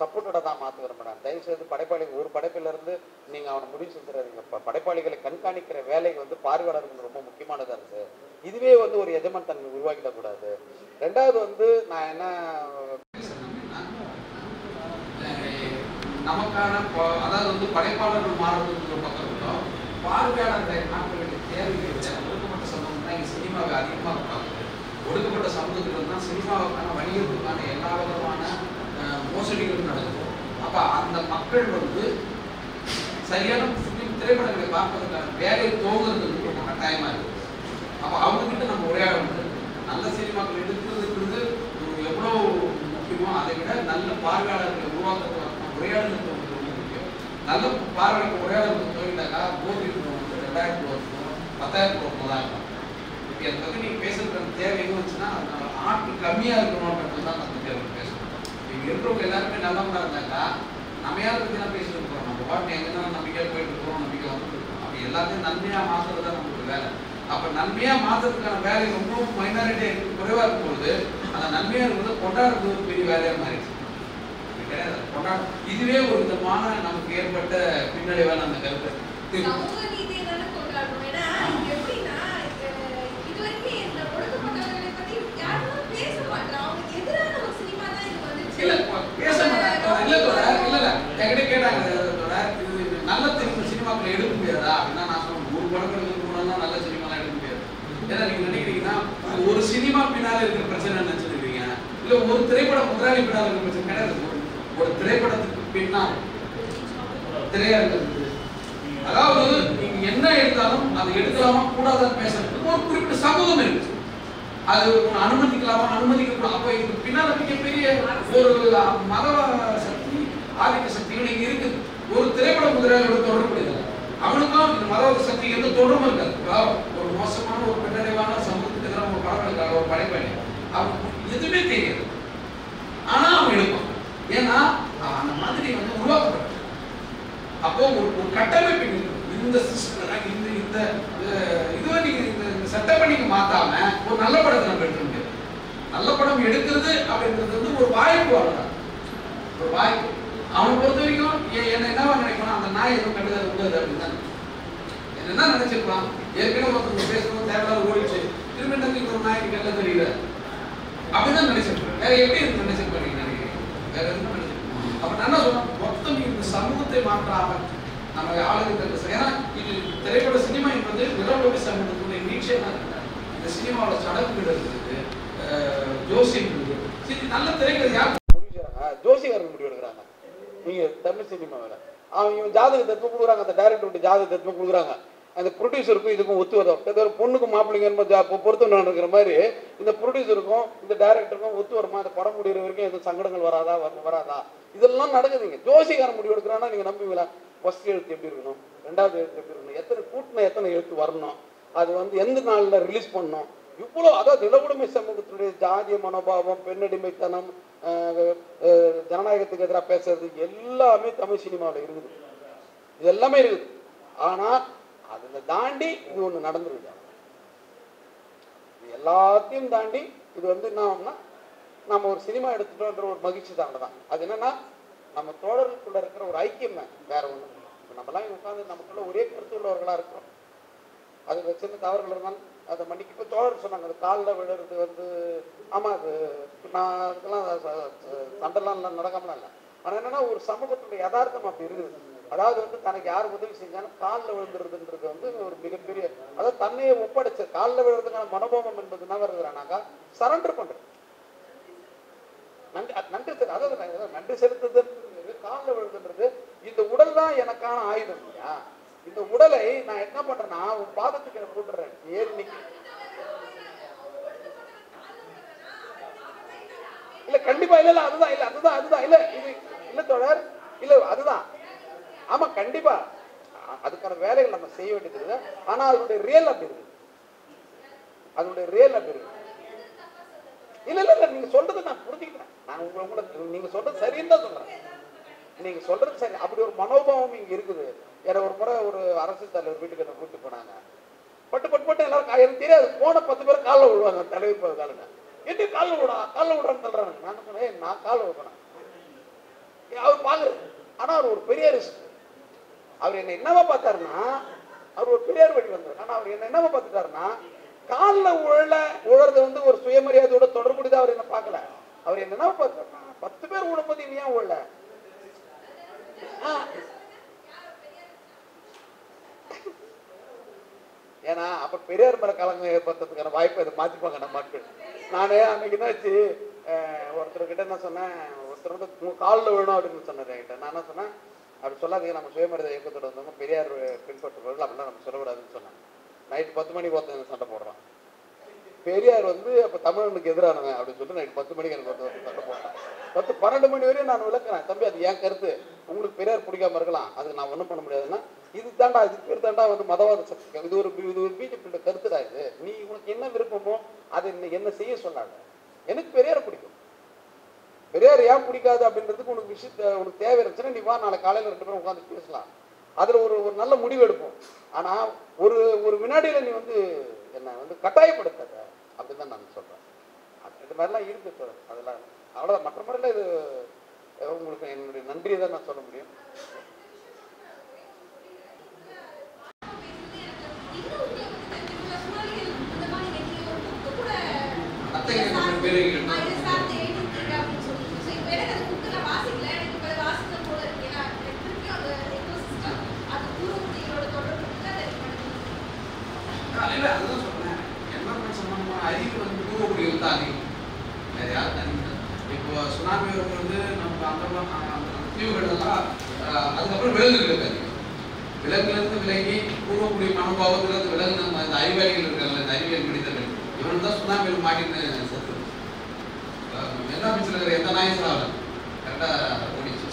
சப்போர்ட்டோட தான் மாற்ற விரும்புகிறேன் தயவுசெய்து படைப்பாளி ஒரு படைப்பிலிருந்து நீங்கள் அவனை முடிவு செஞ்சுறாதீங்க ப- படைப்பாளிகளை கண்காணிக்கிற வேலை வந்து பார்வையாளர்களுக்கு ரொம்ப முக்கியமானதாக இருக்குது இதுவே வந்து ஒரு எஜமான் தன்மை உருவாக்கிடக்கூடாது. ரெண்டாவது வந்து நான் என்ன
நமக்கான ப- அதாவது வந்து படைப்பாளர்கள் மாறுவதற்கு பக்கம் இருக்கட்டும் பார்வையாளர்களை மாற்ற வேண்டிய தேவைகள் இல்லை. ஒடுக்கப்பட்ட சமூகம் தான் இங்கே சினிமாவை அதிகமாக பார்க்குது. ஒடுக்கப்பட்ட சமூகத்தில் தான் சினிமாவுக்கான வணிகத்துக்கான எல்லா விதமான மோசடிகளும் நடக்கும். அப்போ அந்த மக்கள் வந்து சரியான திரைப்படங்களை பார்ப்பதற்கான வேலையை துவங்குறது ரொம்ப கட்டாயமாக இருக்குது அப்போ அவங்ககிட்ட நம்ம உரையாட முடியாது நல்ல சினிமாக்கள் எடுக்கிறதுங்கிறது எவ்வளோ முக்கியமோ அதை விட நல்ல பார்வையாளர்களை உருவாக்குறதுக்கான உரையாடலுக்கு வந்து நல்ல பார்வைக்கு உரையாடலுக்கு துவங்கிட்டாக்கா கோபி வந்து ரெண்டாயிரம் ரூபா இருக்கும் பத்தாயிரம் ரூபா தான் இருக்கும் இப்போ அதை பற்றி நீங்கள் பேசுறதுக்கான தேவை இருந்துச்சுன்னா வந்துச்சுன்னா அது ஆட்கள் கம்மியாக இருக்கணும்ன்றது தான் அந்த தேவை பேசணும் இங்கே இருக்கிறவங்க எல்லாருமே நல்லவங்களா இருந்தாக்கா நம்ம யாரை பற்றி தான் பேசிட்டு இருக்கிறோம் நம்ம பாட்டு எங்கன்னா நம்பிக்கையாக போயிட்டு இருக்கிறோம் நம்பிக்கை வந்துட்டு இருக்கோம் அப்போ எல்லாத்தையும் நன்மையாக மாற்றுறது தான் நம்மளுக்கு வேலை அப்போ நன்மையாக மாற்றுறதுக்கான வேலை ரொம்ப மைனாரிட்டியாக குறைவாக இருக்கும்போது அந்த நன்மையாக இருக்கிறது கொண்டாடுறது ஒரு பெரிய வேலையாக மாறிடுச்சு. இதுவே ஒரு விதமான நமக்கு ஏற்பட்ட பின்னடைவான அந்த கருத்தை
ஒரு சினிமா தான் இது வந்துச்சு.
இல்ல பேச மாட்டாங்க. இல்ல தோழர் இல்ல இல்ல என்கிட்ட கேட்டாங்க தோழர் இது இது நல்ல திரும்ப சினிமாக்களை எடுக்க முடியாதா? அப்படின்னா நான் சொன்னேன் ஒரு படம் எடுக்கிறது மூலம் நல்ல சினிமாலாம் எடுக்க முடியாது. ஏன்னா நீங்க நினைக்கிறீங்கன்னா இது ஒரு சினிமா பின்னால இருக்கிற பிரச்சனை நினைச்சிருக்கீங்க இல்ல ஒரு திரைப்பட முதலாளி பின்னால இருக்கிற பிரச்சனை கிடையாது. ஒரு- திரைப்படத்துக்கு பின்னால் திரையரங்கு அதாவது நீங்க என்ன எடுத்தாலும் அதை எடுக்கலாமா கூடாதான்னு பேசுறதுக்கு ஒரு குறிப்பிட்ட சமூகம் இருக்கு. அது அனுமதிக்கலாமா? அனுமதிக்க கூடாது அப்போ இதுக்கு பின்னால மிகப்பெரிய ஒரு மத சக்தி ஆதிக்க சக்திகள் இங்க இருக்குது. ஒரு திரைப்பட முதலாளியோட தொடர்பு இல்லை அவனுக்கும் இந்த மதவாத சக்தி எந்த தொடர்பும் இருக்காது. ஒரு மோசமான ஒரு பின்னடைவான சமூகத்துக்கு எதிரான ஒரு படம் இருக்காங்க ஒரு படைப்பாளி. அவன் எதுவுமே தெரியாது. ஏன்னா அந்த மாதிரி வந்து உருவாக்கப்பட்டான் அப்போ ஒரு ஒரு கட்டமைப்பு இந்த சிஸ்டம் இந்த இந்த அஹ், நீங்க இந்த இந்த செட்டப்பை நீங்க மாத்தாம ஒரு நல்ல படத்தை நம்ம எடுக்க முடியாது. நல்ல படம் எடுக்கிறது அப்படின்றது வந்து ஒரு வாய்ப்பு அவ்வளவுதான். ஒரு வாய்ப்பு. அவனை பொறுத்த வரைக்கும் என்ன என்னவா நினைக்கணும் அந்த நாய் எதுவும் கண்டுதல் உள்ளது அப்படின்னு தான். என்ன நினைச்சிருக்கலாம் ஏற்கனவே ஒருத்தர் பேசணும் தேவையில்லாத ஓடிச்சு திரும்ப என்ன ஒரு நாய்க்கு கல்ல தெரியல அப்படிதான் நினைச்சிருக்கேன் வேற எப்படி இருக்கு நினைச்சிருக்கேன் வேற எதுவும் அப்ப நான் என்ன சொல்றேன்? மொத்தம் இந்த சமூகத்தை மாற்றாம நம்ம ஆளுங்க ஏன்னா இது திரைப்பட சினிமா என்பது நிலவுடைய சமூகத்துடைய நீட்சியாக இந்த சினிமாவோட சடங்குகள் இருக்குது ஜோசியம் இருக்குது சரி நல்ல திரைக்கதை யார்
முடிவு முடிவு எடுக்கிறாங்க. நீங்க தமிழ் சினிமாவில். அவன் இவன் ஜாதகத்தை எடுத்து கொடுக்குறாங்க அந்த டைரக்டர் ஜாதகத்தை எடுத்து கொடுக்குறாங்க. அந்த ப்ரொடியூசருக்கும் இதுக்கும் ஒத்து வரும் ஏதோ பொண்ணுக்கு பொண்ணுக்கும் மாப்பிள்ளைங்க பொருத்தம் இருக்கிற மாதிரி இந்த ப்ரொடியூசருக்கும் இந்த டைரக்டருக்கும் ஒத்து வருமா அந்த படம் முடிகிற வரைக்கும் எதுவும் சங்கடங்கள் வராதா? வராதா? இதெல்லாம் நடக்குதுங்க. ஜோசிகாரன் முடிவு எடுக்கிறான்னா நீங்க நம்புவீங்களா? ஃபர்ஸ்ட் எழுத்து எப்படி இருக்கணும்? ரெண்டாவது எழுத்து எப்படி இருக்கணும்? எத்தனை கூட்டின எத்தனை எழுத்து வரணும்? அது வந்து எந்த நாளில் ரிலீஸ் பண்ணணும்? இவ்வளோ அதாவது நிலவுடைமை சமூகத்தினுடைய ஜாதிய மனோபாவம் பெண்ணடிமைத்தனம் ஜனநாயகத்துக்கு எதிராக பேசுறது எல்லாமே தமிழ் சினிமாவில் இருக்குது. இது எல்லாமே இருக்குது. ஆனால் அதை தாண்டி இது ஒன்று நடந்துருது. இது எல்லாத்தையும் தாண்டி இது வந்து என்ன ஆகும்னா நம்ம ஒரு சினிமா எடுத்துட்டோன்ற ஒரு மகிழ்ச்சி தான் தான் அது என்னன்னா நம்ம தோழர்களுக்குள்ள இருக்கிற ஒரு ஐக்கியம் தான் வேற ஒன்றும் இப்போ நம்மலாம் எல்லாம் உட்காந்து நமக்குள்ள ஒரே கருத்து உள்ளவர்களா இருக்கிறோம். அது சின்ன தவறுகள் இருந்தாலும் அதை மன்னிக்கு இப்போ தோழர் சொன்னாங்க அது காலில் விழுறது வந்து ஆமாம் அது நான் அதுக்கெல்லாம் ச- ச- சண்டைலாம் நடக்காமலாம் இல்லை. ஆனால் என்னன்னா ஒரு சமூகத்துடைய யதார்த்தம் அப்படி இருக்குது. அதாவது வந்து தனக்கு யார் உதவி செஞ்சாலும் காலில் விழுந்துருதுன்றது வந்து ஒரு மிகப்பெரிய அதாவது தன்னையை ஒப்படைச்ச காலில் விழுறதுக்கான மனோபாவம் என்பது என்ன வருதுனாக்கா சரண்டர் பண்றது. நன்றி நன்றி அதாவது நன்றி செலுத்துதல்ன்றது காலில் விழுதுன்றது இந்த உடல் தான் எனக்கான ஆயுதம் இல்லையா? இந்த உடலை நான் என்ன பண்றேன்னா உன் பாதத்துக்கு என்ன போட்டுறேன் ஏறி நிக்க இல்ல கண்டிப்பா இல்ல இல்ல அதுதான் இல்ல அதுதான் அதுதான் இல்ல இது இல்ல தொடர் இல்ல அதுதான். ஆமா கண்டிப்பா. அதுக்கான வேலைகள் நம்ம செய்ய வேண்டியது இருக்குது ஆனா அதனுடைய ரியல் அப்படி இருக்கு அதனுடைய ரியல் அப்படி இருக்கு இல்ல இல்ல இல்ல நீங்க சொல்றது நான் புரிஞ்சுக்கிறேன் நான் உங்களை கூட நீங்க சொல்றது சரின்னு தான் சொல்றேன்.
நீங்க சொல்றது சரி. அப்படி ஒரு மனோபாவம் இங்க இருக்குது. ஏன்னா ஒரு முறை ஒரு அரசு தலைவர் வீட்டுக்கு என்ன கூப்பிட்டு போனாங்க. பட்டு பட்டு பட்டு எல்லாரும் எனக்கு தெரியாது. போன பத்து பேர் காலில் விழுவாங்க. தலைவர் காலுங்க என்ன காலில் விடா காலில் விடான்னு சொல்றாங்க. நான் சொன்னேன்? நான் காலில் விடுறேன். அவர் பாக்குறது ஆனா அவர் ஒரு பெரிய ரிஸ்க் அவர் என்ன என்னவா பார்த்தாருன்னா அவர் ஒரு பெரியார் வழி வந்தார். ஆனா அவர் என்ன என்னவா பார்த்துட்டாருன்னா காலில் உழல உழறது வந்து ஒரு சுயமரியாதையோட தொடர்புடையதா அவர் என்ன பார்க்கல. அவர் என்னவா பார்த்தாருன்னா பத்து பேர் உழும்போது இவன் ஏன் உழல? ஏன்னா அப்ப பெரியார் மேல கலங்க ஏற்படுறதுக்கான வாய்ப்பை இதை மாத்திப்பாங்க நம்ம மக்கள் நானே அன்னைக்கு என்னாச்சு ஒருத்தர் கிட்ட என்ன சொன்னேன் ஒருத்தர் வந்து காலில் விழணும் அப்படின்னு சொன்னார் என்கிட்ட. நான் என்ன சொன்னேன் அப்படி சொல்லாதீங்க நம்ம சுயமரியாதை இயக்கத்தோட வந்தவங்க பெரியார் பின்பற்றுபவர்கள் அப்படிலாம் நம்ம சொல்லக்கூடாதுன்னு சொன்னாங்க. நைட்டு பத்து மணிக்கு ஒருத்தன் சண்டை போடுறான். பெரியார் வந்து அப்போ தமிழனுக்கு எதிரானவன் அப்படின்னு சொல்லிட்டு நைட்டு பத்து மணிக்கு எனக்கு ஒருத்தர் சண்டை போடுறான் பத்து பன்னெண்டு மணி வரையும் நான் விளக்குறேன். தம்பி அது என் கருத்து. உங்களுக்கு பெரியார் பிடிக்காம இருக்கலாம். அதுக்கு நான் ஒன்றும் பண்ண முடியாதுன்னா இது தாண்டா இது பேர் தாண்டா வந்து மதவாத சக்தி. இது ஒரு இது ஒரு பிஜேபியோட கருத்துடா இது. நீ உனக்கு என்ன விருப்பமோ அதை என்ன செய்ய சொன்னாங்க. எனக்கு பெரியார் பிடிக்கும். பெரியார் ஏன் பிடிக்காது அப்படின்றதுக்கு உனக்கு விஷயத்த உனக்கு தேவை இருந்துச்சுன்னா நீ வா நாளை காலையில் ரெண்டு பேரும் உட்காந்து பேசலாம். அதில் ஒரு ஒரு நல்ல முடிவு எடுப்போம். ஆனால் ஒரு ஒரு வினாடியில் நீ வந்து என்ன வந்து கட்டாயப்படுத்தாத. அப்படின்னு தான் நான் சொல்கிறேன் அது- இது மாதிரிலாம் இருக்கு சார். அதெல்லாம் அவ்வளோதான் மற்ற முறையில் இது உங்களுக்கு என்னுடைய நன்றியை தான் நான் சொல்ல முடியும்
அத்தைங்க கொஞ்சம் பேரு இங்க ஆ, இல்ல, அதுதான் சொன்னேன். environment சம்பந்தமான அறிவு வந்து கூறக்கூடியவர்கள் தான் அதிகம். வேற யாரும் அதிகம் இப்போ சுனாமி வந்து நமக்கு அந்த மா- தீவுகள் எல்லாம் அதுக்கப்புறம் விலங்குகளுக்கு அதிகம் விலங்குலேருந்து விலகி கூறக்கூடிய மனோபாவத்திலிருந்து விலங்கு நம்ம இந்த அறிவாளிகள் இருக்காங்கல்ல இந்த அறிவியல் மனிதர்கள். இவன் தான் சுனாமியில் மாட்டின்னு சத்து. என்ன பீச்சில் இருக்கிற எந்த நாயும் சாகல கரெக்டாக ஓடிச்சு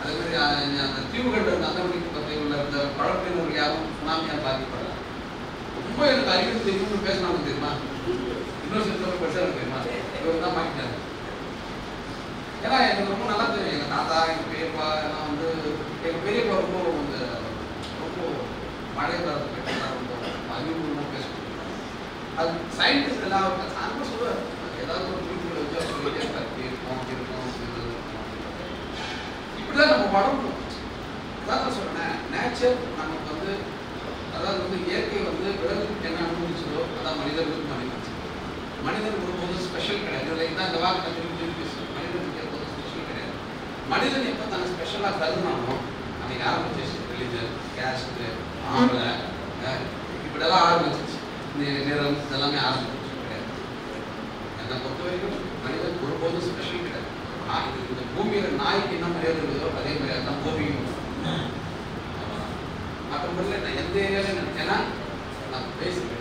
அதே மாதிரி அந்த தீவுகள் இருந்த அந்த பகுதியில் உள்ள இந்த பழப்பினர்கள் யாரும் சுனாமியால் பாதிக்கப்படல இப்போ எனக்கு அறிவு தெரியும்னு பேசினாங்க தெரியுமா? இன்னொரு சில பெருசாக தெரியுமா? இவர் தான் மாட்டிட்டாங்க ஏன்னா எனக்கு ரொம்ப நல்லா தெரியும். எங்கள் தாத்தா எங்கள் பெரியப்பா எல்லாம் வந்து எங்கள் பெரியப்பா ரொம்ப இந்த ரொம்ப மழை காலத்தை பற்றிலாம் ரொம்ப அறிவுபூர்வமாக பேசுவாங்க. அது சயின்டிஸ்ட் எல்லாம் நான் சொல்லுவார். ஏதாவது ஒரு குறிப்புகளை வச்சு சொல்லிட்டே இருப்பார். இப்படி இருக்கும் அப்படி இருக்கும் இப்படி இப்படிதான் நம்ம வளரணும் அதான் நான் சொன்னேன் நேச்சர் நமக்கு வந்து அதாவது வந்து இயற்கை வந்து பிறகு என்ன அனுபவிச்சதோ அதான் மனிதர்களுக்கு மனிதன் மனிதன் ஒருபோதும் ஸ்பெஷல் கிடையாது இதில் இதான் இந்த வார்த்தை திரும்பி திருப்பி மனிதனுக்கு எப்போதும் ஸ்பெஷல் கிடையாது மனிதன் எப்போ தன்னை ஸ்பெஷலாக கருதுனானோ அன்னைக்கு ஆரம்பிச்சிச்சு ரிலீஜன் கேஸ்ட்டு ஆம்பளை இப்படிலாம் ஆரம்பிச்சிச்சு இந்த நிறம் இதெல்லாமே ஆரம்பிச்சு கிடையாது என்னை பொறுத்த வரைக்கும் மனிதன் ஒருபோதும் ஸ்பெஷல் கிடையாது இந்த பூமியில் நாய்க்கு என்ன மரியாதை இருக்குதோ அதே மரியாதை தான் பூமியும் மற்றபடியில் நான் எந்த ஏரியாவில் ஏன்னா basically